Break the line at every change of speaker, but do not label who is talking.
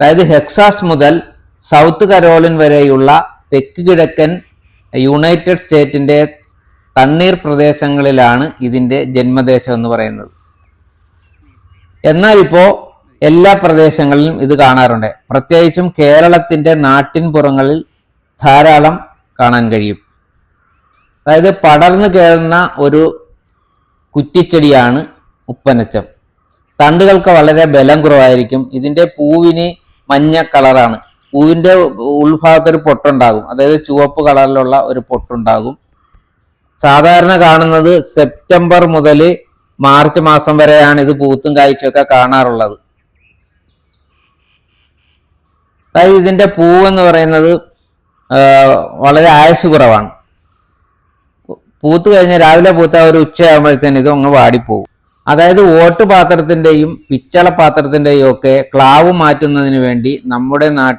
അതായത് ഹെക്സാസ് മുതൽ south Caroline വരെയുള്ള തെക്ക് കിഴക്കൻ യുണൈറ്റഡ് സ്റ്റേറ്റിന്റെ തണ്ണീർ പ്രദേശങ്ങളിലാണ് ഇതിന്റെ ജന്മദേശം എന്ന് പറയുന്നത്. എന്നാൽ ഇപ്പോൾ എല്ലാ പ്രദേശങ്ങളിലും ഇത് കാണാറുണ്ട്. പ്രത്യേകിച്ചും കേരളത്തിന്റെ നാട്ടിൻപുറങ്ങളിൽ ധാരാളം കാണാൻ കഴിയും. അതായത് പടർന്നു കയറുന്ന ഒരു കുറ്റിച്ചെടിയാണ് ഉപ്പനച്ചം. തണ്ടുകൾക്ക് വളരെ ബലം കുറവായിരിക്കും. ഇതിന്റെ പൂവിന് മഞ്ഞ കളറാണ്. പൂവിന്റെ ഉൾഭാഗത്ത് ഒരു പൊട്ടുണ്ടാകും. അതായത് ചുവപ്പ് കളറിലുള്ള ഒരു പൊട്ടുണ്ടാകും. സാധാരണ കാണുന്നത് സെപ്റ്റംബർ മുതൽ മാർച്ച് മാസം വരെയാണ് ഇത് പൂത്തും കാഴ്ചയൊക്കെ കാണാറുള്ളത്. അതായത് ഇതിന്റെ പൂവെന്ന് പറയുന്നത് വളരെ ആയുസ് കുറവാണ് പൂത്ത് കഴിഞ്ഞ് രാവിലെ പൂത്ത ഒരു ഉച്ചയാകുമ്പോഴത്തേന് ഇത് അങ്ങ് വാടിപ്പോകും. അതായത് വോട്ട് പാത്രത്തിന്റെയും പിച്ചള പാത്രത്തിന്റെയും ഒക്കെ ക്ലാവ് മാറ്റുന്നതിന് വേണ്ടി നമ്മുടെ നാട്ടിൽ